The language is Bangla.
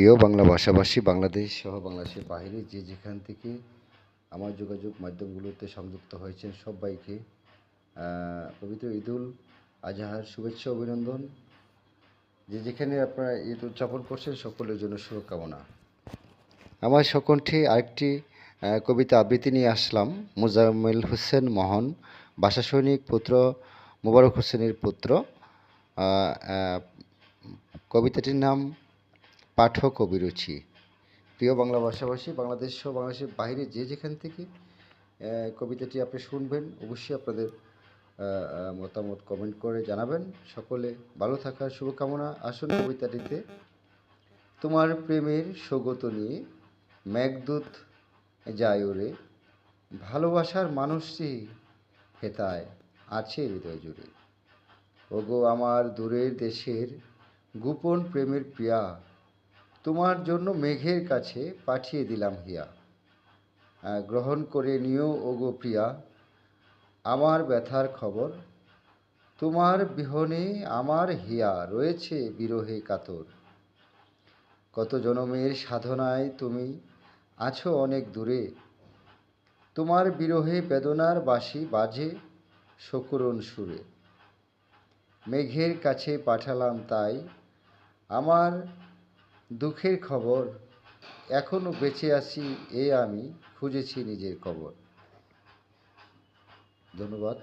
প্রিয় বাংলা ভাষাভাষী, বাংলাদেশ সহ বাংলাদেশের বাইরে যে যেখান থেকে আমার যোগাযোগ মাধ্যমগুলোতে সংযুক্ত হয়েছেন সবাইকে পবিত্র ঈদুল আজহার শুভেচ্ছা, অভিনন্দন। যে যেখানে আপনারা ঈদ উদযাপন করছেন, সকলের জন্য শুভকামনা। আমার সকণ্ঠে আরেকটি কবিতা আবৃত্তি নিয়ে আসলাম। মুজাম্মেল হোসেন মোহন, ভাষা সৈনিক পুত্র, মোবারক হোসেনের পুত্র। কবিতাটির নাম পাঠক অভিরুচি। প্রিয় বাংলা ভাষাভাষী, বাংলাদেশ সহ বাংলাদেশের বাইরে যে যেখান থেকে কবিতাটি আপনি শুনবেন, অবশ্যই আপনাদের মতামত কমেন্ট করে জানাবেন। সকলে ভালো থাকার শুভকামনা। আসুন কবিতাটিতে তোমার প্রেমের সৌগত নিয়ে মেঘদূত যায় ওরে ভালোবাসার মানুষটি হেতায় আছে হৃদয় জুড়ে। ওগো আমার দূরের দেশের গোপন প্রেমের প্রিয়া তোমার জন্য মেঘের কাছে পাঠিয়ে দিলাম হিয়া। গ্রহণ করে নিও ওগো প্রিয়া। আমার ব্যথার খবর, তোমার বিহনে আমার হিয়া রয়েছে বিরহে কাতর। কত জনমের সাধনায় তুমি আছো অনেক দূরে। তোমার বিরহে বেদনার বাঁশি বাজে সকরুণ সুরে। মেঘের কাছে পাঠালাম তাই আমার দুঃখের খবর এখনও বেঁচে আছি এ আমি খুঁজেছি নিজের কবর। ধন্যবাদ।